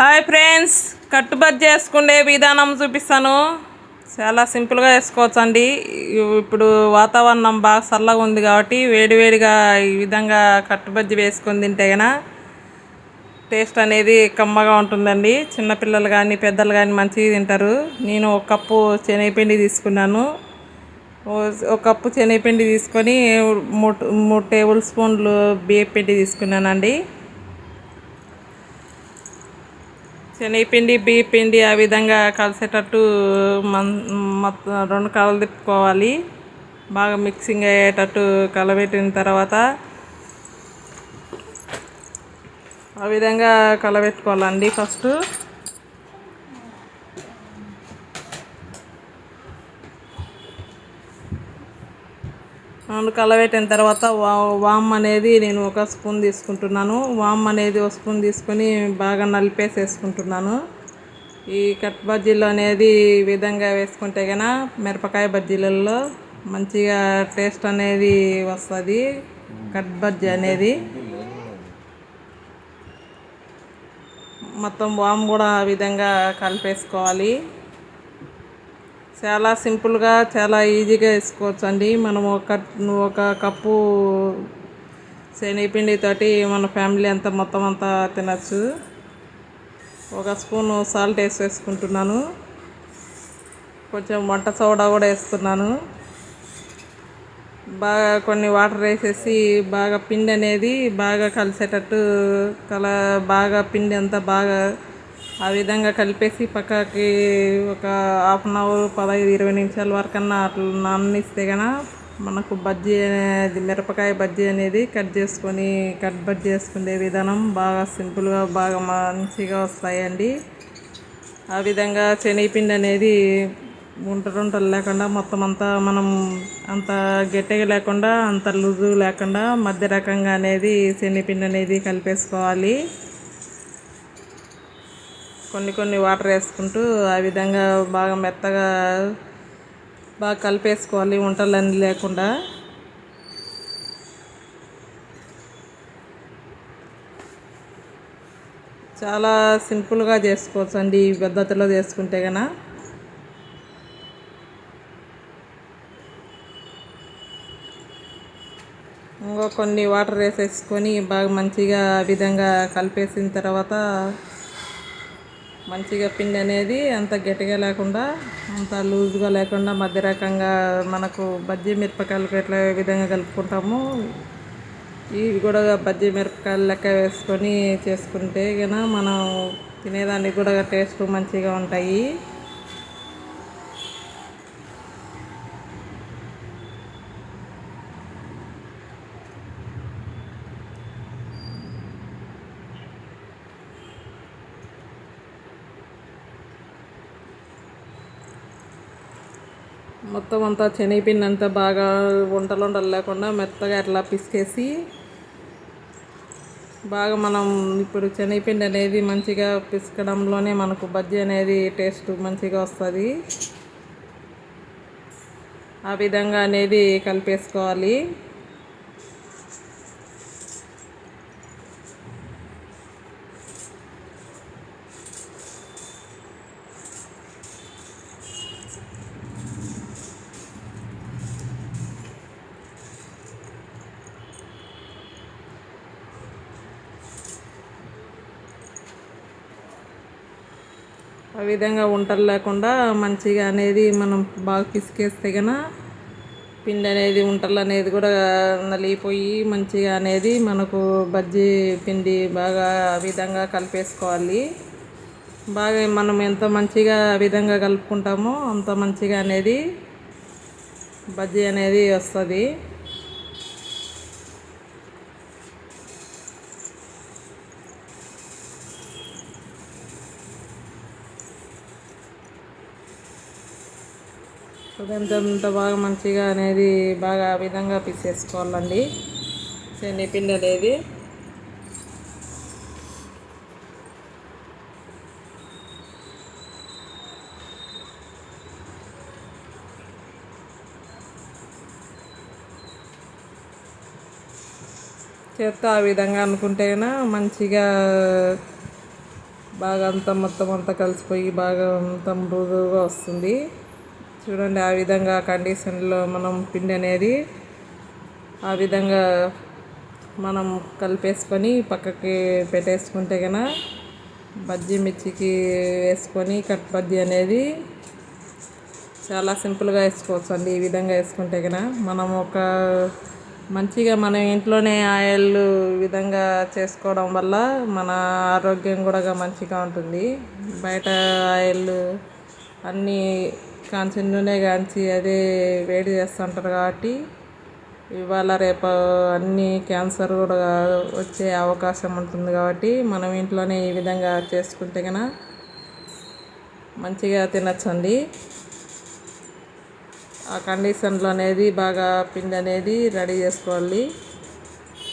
Hi friends కట్టుబడి చేసుకునే విధానం చూపిస్తాను. చాలా సింపుల్గా వేసుకోవచ్చండి ఇప్పుడు వాతావరణం బాగా చల్లగా ఉంది కాబట్టి వేడివేడిగా ఈ విధంగా కట్టుబజ్జి వేసుకొని తింటే గన టేస్ట్ అనేది కమ్మగా ఉంటుందండి. చిన్నపిల్లలు కానీ పెద్దలు కానీ మంచిగా తింటారు. నేను ఒక కప్పు శనగపిండి తీసుకున్నాను. ఒక కప్పు శనగపిండి తీసుకొని మూడు మూడు టేబుల్ స్పూన్లు బియ్యం పిండి తీసుకున్నానండి. శనగపిండి బియ్య పిండి ఆ విధంగా కలిసేటట్టు మన్ మొత్తం రెండు కలలు తిప్పుకోవాలి. బాగా మిక్సింగ్ అయ్యేటట్టు కలబెట్టిన తర్వాత ఆ విధంగా కలబెట్టుకోవాలండి ఫస్ట్. కలబెట్టిన తర్వాత వా వామ్ అనేది నేను ఒక స్పూన్ తీసుకుంటున్నాను. వామ్ అనేది ఒక స్పూన్ తీసుకొని బాగా నలిపేసేసుకుంటున్నాను. ఈ కట్ బజ్జీలు అనేది ఈ విధంగా వేసుకుంటే గన మిరపకాయ బజ్జీలలో మంచిగా టేస్ట్ అనేది వస్తుంది. కట్ బజ్జీ అనేది మొత్తం వామ్ కూడా ఆ విధంగా కలిపేసుకోవాలి. చాలా సింపుల్గా చాలా ఈజీగా వేసుకోవచ్చు అండి మనం ఒక ఒక కప్పు శనగపిండితోటి మన ఫ్యామిలీ అంతా మొత్తం అంతా తినచ్చు. ఒక స్పూను సాల్ట్ వేసి వేసుకుంటున్నాను కొంచెం వంట సోడా కూడా వేస్తున్నాను. బాగా కొన్ని వాటర్ వేసేసి బాగా పిండి అనేది బాగా కలిసేటట్టు కల బాగా పిండి అంతా బాగా ఆ విధంగా కలిపేసి పక్కకి ఒక హాఫ్ అన్ అవర్ పదహైదు ఇరవై నిమిషాల వరకన్నా అట్లా నాననిస్తే కన మనకు బజ్జీ అనేది మిరపకాయ బజ్జీ అనేది కట్ చేసుకొని కట్ బజ్జీ చేసుకునే విధానం బాగా సింపుల్గా బాగా మంచిగా వస్తాయండి. ఆ విధంగా శనగపిండి అనేది ఉంటలుంటలు లేకుండా మొత్తం అంతా మనం అంత గట్టిగా లేకుండా అంత లూజు లేకుండా మధ్య రకంగా అనేది శనగపిండి అనేది కలిపేసుకోవాలి. కొన్ని కొన్ని వాటర్ వేసుకుంటూ ఆ విధంగా బాగా మెత్తగా బాగా కలిపేసుకోవాలి వంటలన్నీ లేకుండా. చాలా సింపుల్గా చేసుకోవచ్చు అండి ఈ పద్ధతిలో చేసుకుంటే కనుక ఇంకో కొన్ని వాటర్ వేసేసుకొని బాగా మంచిగా ఆ విధంగా కలిపేసిన తర్వాత మంచిగా పిండి అనేది అంత గట్టిగా లేకుండా అంత లూజ్గా లేకుండా మధ్య రకంగా మనకు బజ్జీ మిరపకాయలకు ఎట్లా విధంగా కలుపుకుంటామో ఇవి కూడా బజ్జీ మిరపకాయలు లెక్క వేసుకొని చేసుకుంటే కన మనం తినేదానికి కూడా టేస్ట్ మంచిగా ఉంటాయి. మొత్తం అంతా శనగపిండి అంతా బాగా వంటలు వంటలు లేకుండా మెత్తగా అట్లా పిసికేసి బాగా మనం ఇప్పుడు శనగపిండి అనేది మంచిగా పిసకడంలోనే మనకు బజ్జీ అనేది టేస్ట్ మంచిగా వస్తుంది. ఆ విధంగా అనేది కలిపేసుకోవాలి. ఆ విధంగా వంటలు లేకుండా మంచిగా అనేది మనం బాగా పిసికేస్తే కన పిండి అనేది వంటలు అనేది కూడా నలిగిపోయి మంచిగా అనేది మనకు బజ్జీ పిండి బాగా ఆ విధంగా కలిపేసుకోవాలి. బాగా మనం ఎంత మంచిగా ఆ విధంగా కలుపుకుంటామో అంత మంచిగా అనేది బజ్జీ అనేది వస్తుంది. ఎంత బాగా మంచిగా అనేది బాగా విధంగా పిసేసుకోవాలండి శనగపిండి అనేది. చేత్తో ఆ విధంగా అనుకుంటేనా మంచిగా బాగా అంతా మొత్తం అంతా కలిసిపోయి బాగా అంతా మృదువుగా వస్తుంది. చూడండి ఆ విధంగా కండిషన్లో మనం పిండి అనేది ఆ విధంగా మనం కలిపేసుకొని పక్కకి పెట్టేసుకుంటే కనుక బజ్జీ మిర్చికి వేసుకొని కట్ బజ్జీ అనేది చాలా సింపుల్గా వేసుకోవచ్చు అండి ఈ విధంగా వేసుకుంటే కనుక మనం ఒక మంచిగా మన ఇంట్లోనే ఆయిల్ విధంగా చేసుకోవడం వల్ల మన ఆరోగ్యం కూడా మంచిగా ఉంటుంది. బయట ఆయిల్ అన్నీ కాంచి నూనె కాంచి అదే వేడి చేస్తుంటారు కాబట్టి ఇవాళ రేపు అన్ని క్యాన్సర్ కూడా వచ్చే అవకాశం ఉంటుంది కాబట్టి మనం ఇంట్లోనే ఈ విధంగా చేసుకుంటే కనుక మంచిగా తినచ్చండి. ఆ కండిషన్లో అనేది బాగా పిండి అనేది రెడీ చేసుకోవాలి.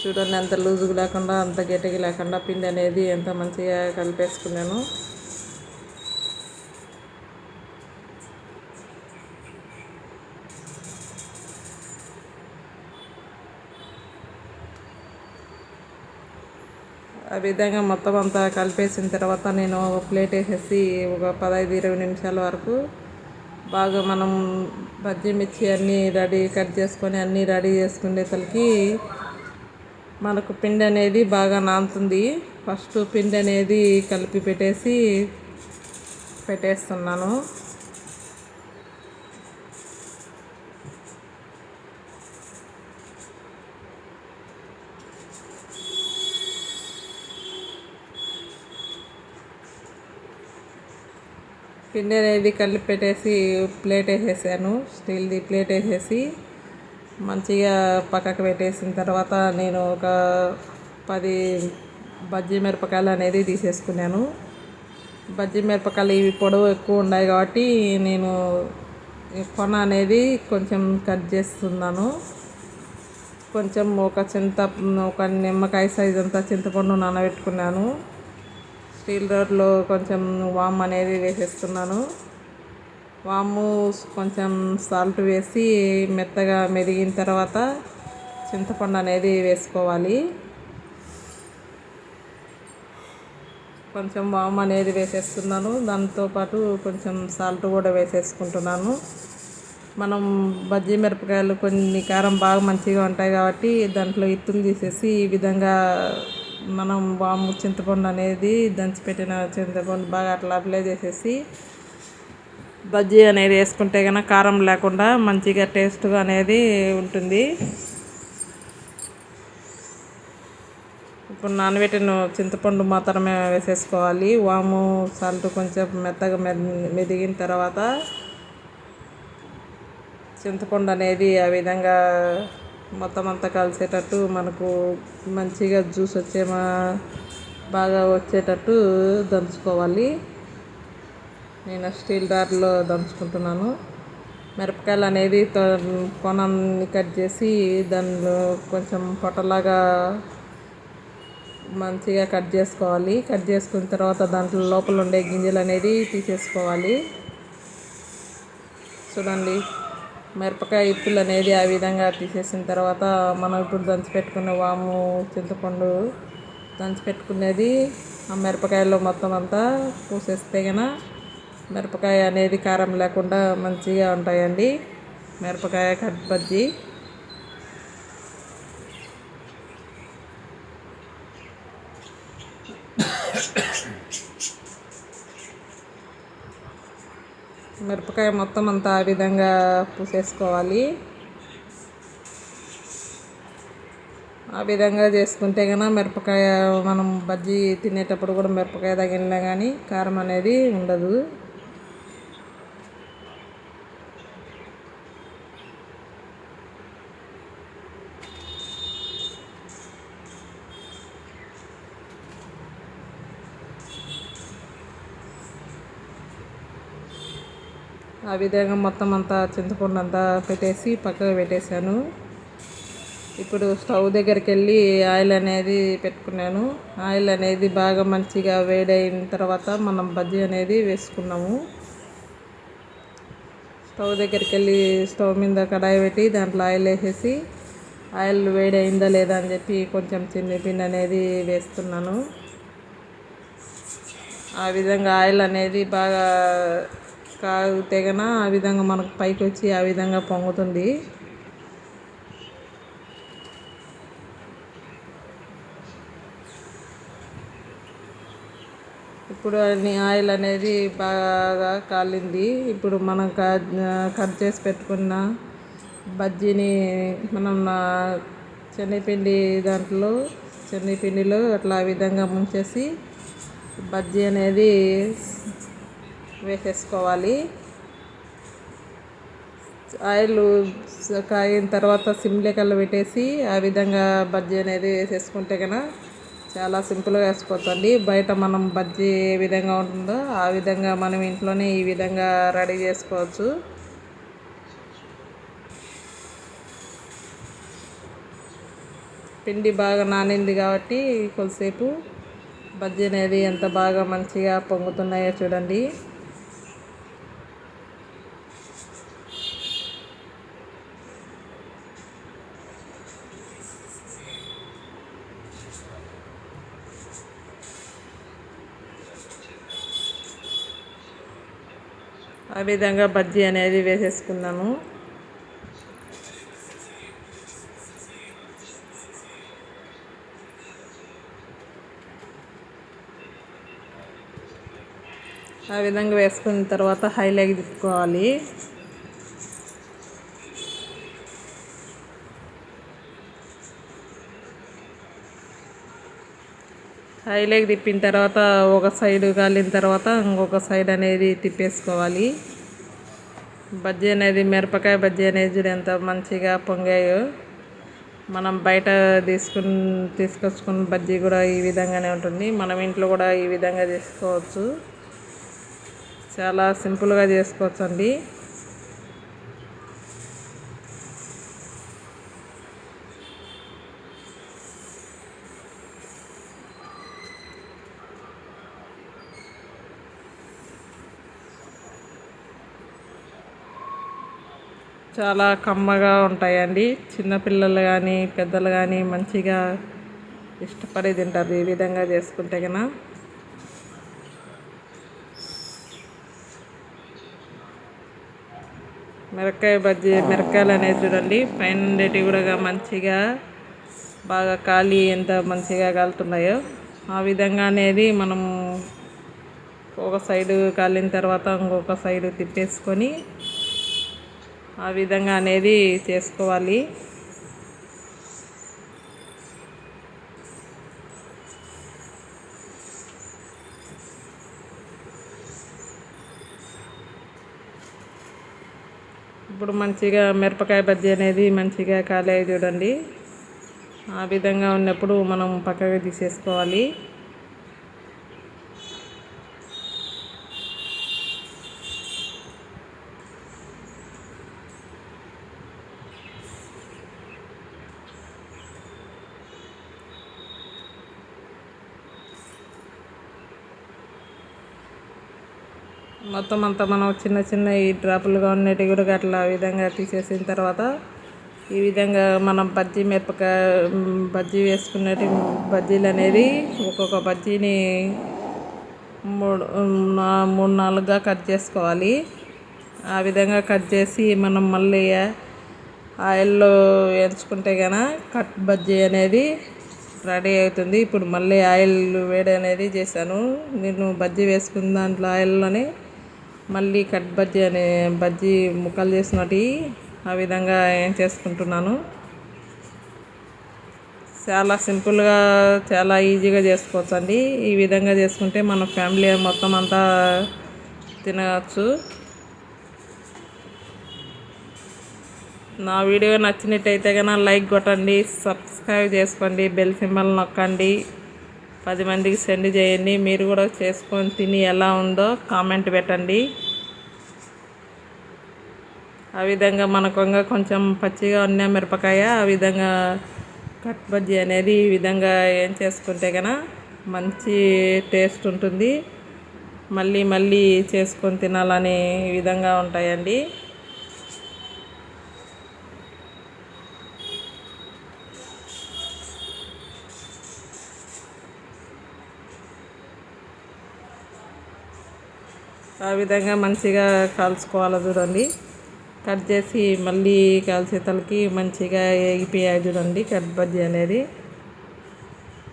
చూడండి అంత లూజుగా లేకుండా అంత గట్టిగా లేకుండా పిండి అనేది ఎంత మంచిగా కలిపేసుకున్నాను. ఆ విధంగా మొత్తం అంతా కలిపేసిన తర్వాత నేను ఒక ప్లేట్ వేసేసి ఒక పదహైదు ఇరవై నిమిషాల వరకు బాగా మనం బజ్జీ మిర్చి అన్నీ రెడీ కట్ చేసుకొని అన్నీ రెడీ చేసుకునేసరికి మనకు పిండి అనేది బాగా నానుతుంది. ఫస్ట్ పిండి అనేది కలిపి పెట్టేసి పెట్టేస్తున్నాను. పిండి అనేది కలిపి పెట్టేసి ప్లేట్ వేసేసాను. స్టీల్ది ప్లేట్ వేసేసి మంచిగా పక్కకు పెట్టేసిన తర్వాత నేను ఒక పది బజ్జీ మిరపకాయలు అనేది తీసేసుకున్నాను. బజ్జీ మిరపకాయలు ఇవి పొడవు ఎక్కువ ఉన్నాయి కాబట్టి నేను కొన అనేది కొంచెం కట్ చేస్తున్నాను. కొంచెం ఒక చింత ఒక నిమ్మకాయ సైజ్ అంతా చింతపండు నానబెట్టుకున్నాను. స్టీల్ రోడ్లో కొంచెం వామ్ అనేది వేసేస్తున్నాను. వాము కొంచెం సాల్ట్ వేసి మెత్తగా మెదిగిన తర్వాత చింతపండు అనేది వేసుకోవాలి. కొంచెం వామ్ అనేది వేసేస్తున్నాను. దాంతోపాటు కొంచెం సాల్ట్ కూడా వేసేసుకుంటున్నాను. మనం బజ్జీ మిరపకాయలు కొన్ని కారం బాగా మంచిగా ఉంటాయి కాబట్టి దాంట్లో ఇత్తులు తీసేసి ఈ విధంగా మనం వాము చింతపండు అనేది దంచిపెట్టిన చింతపండు బాగా అట్లా అప్లై చేసేసి బజ్జీ అనేది వేసుకుంటే కనుక కారం లేకుండా మంచిగా టేస్ట్గా అనేది ఉంటుంది. ఇప్పుడు నానబెట్టిన చింతపండు మాత్రమే వేసేసుకోవాలి. వాము సాల్ట్ కొంచెం మెత్తగా మెదిగిన తర్వాత చింతపండు అనేది ఆ విధంగా మొత్తం అంతా కలిసేటట్టు మనకు మంచిగా జ్యూస్ వచ్చే మా బాగా వచ్చేటట్టు దంచుకోవాలి. నేను స్టీల్ దారిలో దంచుకుంటున్నాను. మిరపకాయలు అనేది కొనాన్ని కట్ చేసి దానిలో కొంచెం పొట్టలాగా మంచిగా కట్ చేసుకోవాలి. కట్ చేసుకున్న తర్వాత దాంట్లో లోపల ఉండే గింజలు అనేది తీసేసుకోవాలి. చూడండి. మిరపకాయ ఇప్పులు అనేది ఆ విధంగా తీసేసిన తర్వాత మనం ఇప్పుడు దంచి పెట్టుకున్న వాము చింతపండు దంచి పెట్టుకునేది ఆ మిరపకాయలో మొత్తం అంతా పూసేస్తే కనుక మిరపకాయ అనేది కారం లేకుండా మంచిగా ఉంటాయండి. మిరపకాయ కట్ బజ్జీ. మిరపకాయ మొత్తం అంతా ఆ విధంగా పూసేసుకోవాలి. ఆ విధంగా చేసుకుంటే కనుక మిరపకాయ మనం బజ్జీ తినేటప్పుడు కూడా మిరపకాయ తగిలినా కానీ కారం అనేది ఉండదు. ఆ విధంగా మొత్తం అంతా చింతపండు అంతా పెట్టేసి పక్కకు పెట్టేశాను. ఇప్పుడు స్టవ్ దగ్గరికి వెళ్ళి ఆయిల్ అనేది పెట్టుకున్నాను. ఆయిల్ అనేది బాగా మంచిగా వేడైన తర్వాత మనం బజ్జీ అనేది వేసుకున్నాము. స్టవ్ దగ్గరికి వెళ్ళి స్టవ్ మీద కడాయి పెట్టి దాంట్లో ఆయిల్ వేసేసి ఆయిల్ వేడైందా లేదా అని చెప్పి కొంచెం చిన్నపిండి అనేది వేస్తున్నాను. ఆ విధంగా ఆయిల్ అనేది బాగా కాగితే గన ఆ విధంగా మనకు పైకి వచ్చి ఆ విధంగా పొంగుతుంది. ఇప్పుడు అన్ని ఆయిల్ అనేది బాగా కాలింది. ఇప్పుడు మనం కట్ చేసి పెట్టుకున్న బజ్జీని మనం శనగపిండి దాంట్లో శనగపిండిలో అట్లా ఆ విధంగా ముంచేసి బజ్జీ అనేది వేసేసుకోవాలి. ఆయిల్ కాగిన తర్వాత సిమ్లేకల్లా పెట్టేసి ఆ విధంగా బజ్జీ అనేది వేసేసుకుంటే కనుక చాలా సింపుల్గా వేసుకోవచ్చండి బయట మనం బజ్జీ ఏ విధంగా ఉంటుందో ఆ విధంగా మనం ఇంట్లోనే ఈ విధంగా రెడీ చేసుకోవచ్చు. పిండి బాగా నానింది కాబట్టి కొద్దిసేపు బజ్జీ అనేది ఎంత బాగా మంచిగా పొంగుతున్నాయో చూడండి. విధంగా బజ్జీ అనేది వేసేసుకున్నాము ఆ విధంగా వేసుకున్న తర్వాత హైలైట్ తిప్పుకోవాలి. హైలైట్ తిప్పిన తర్వాత ఒక సైడ్ కాలిన తర్వాత ఇంకొక సైడ్ అనేది తిప్పేసుకోవాలి. బజ్జీ అనేది మిరపకాయ బజ్జీ అనేది ఎంత మంచిగా పొంగాయో. మనం బయట తీసుకుని తీసుకొచ్చుకున్న బజ్జీ కూడా ఈ విధంగానే ఉంటుంది. మనం ఇంట్లో కూడా ఈ విధంగా చేసుకోవచ్చు. చాలా సింపుల్గా చేసుకోవచ్చు అండి చాలా కమ్మగా ఉంటాయండి. చిన్నపిల్లలు కానీ పెద్దలు కానీ మంచిగా ఇష్టపడి తింటారు. ఈ విధంగా చేసుకుంటే కన్నా మిరకాయ బజ్జీ మిరకాయలు అనేది చూడండి. పైన ఉండేటివి కూడా మంచిగా బాగా కాలి ఎంత మంచిగా కాలుతున్నాయో. ఆ విధంగా అనేది మనం ఒక సైడు కాలిన తర్వాత ఇంకొక సైడు తిప్పేసుకొని ఆ విధంగా అనేది చేసుకోవాలి. ఇప్పుడు మంచిగా మిరపకాయ బజ్జీ అనేది మంచిగా కాలే చూడండి. ఆ విధంగా ఉన్నప్పుడు మనం పక్కగా తీసేసుకోవాలి. మొత్తం అంతా మనం చిన్న చిన్న ఈ డ్రాపులుగా ఉన్నట్టు కూడా అట్లా ఆ విధంగా తీసేసిన తర్వాత ఈ విధంగా మనం బజ్జీ మిరపకాయ బజ్జీ వేసుకున్నట్టు బజ్జీలు అనేది ఒక్కొక్క బజ్జీని మూడు మూడు నాలుగుగా కట్ చేసుకోవాలి. ఆ విధంగా కట్ చేసి మనం మళ్ళీ ఆయిల్లో వేయించుకుంటే కనుక కట్ బజ్జీ అనేది రెడీ అవుతుంది. ఇప్పుడు మళ్ళీ ఆయిల్ వేడి అనేది చేశాను. నేను బజ్జీ వేసుకున్న దాంట్లో ఆయిల్లోనే మళ్ళీ కట్ బజ్జీ అనే బజ్జీ ముక్కలు చేసినట్టు ఆ విధంగా చేసుకుంటున్నాను. చాలా సింపుల్గా చాలా ఈజీగా చేసుకోవచ్చు అండి ఈ విధంగా చేసుకుంటే మన ఫ్యామిలీ మొత్తం అంతా తినవచ్చు నా వీడియో నచ్చినట్టయితే కనుక లైక్ కొట్టండి సబ్స్క్రైబ్ చేసుకోండి బెల్ సింబల్ నొక్కండి. పది మందికి సెండ్ చేయండి. మీరు కూడా చేసుకొని తిని ఎలా ఉందో కామెంట్ పెట్టండి. ఆ విధంగా మనకు కొంచెం పచ్చిగా ఉన్న మిరపకాయ ఆ విధంగా కట్ బజ్జీ అనేది ఈ విధంగా ఏం చేసుకుంటే కనుక మంచి టేస్ట్ ఉంటుంది. మళ్ళీ మళ్ళీ చేసుకొని తినాలని విధంగా ఉంటాయండి. విధంగా మంచిగా కాల్చుకోవాలి చూడండి. కట్ చేసి మళ్ళీ కాల్చేతలకి మంచిగా ఎగిపోయాయి చూడండి కట్ బజ్జీ అనేది.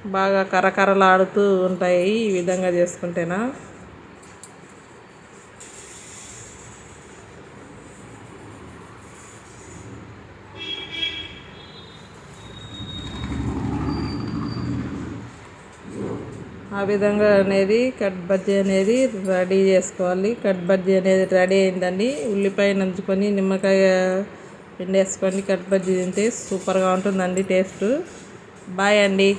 బాగా కరకరలాడుతూ ఉంటాయి ఈ విధంగా చేసుకుంటేనా. ఆ విధంగా అనేది కట్ బజ్జీ అనేది రెడీ చేసుకోవాలి. కట్ బజ్జీ అనేది రెడీ అయిందండి. ఉల్లిపాయ నంచుకొని నిమ్మకాయ పిండేసుకొని కట్ బజ్జీ తింటే సూపర్గా ఉంటుందండి టేస్ట్. బాయ్ అండి.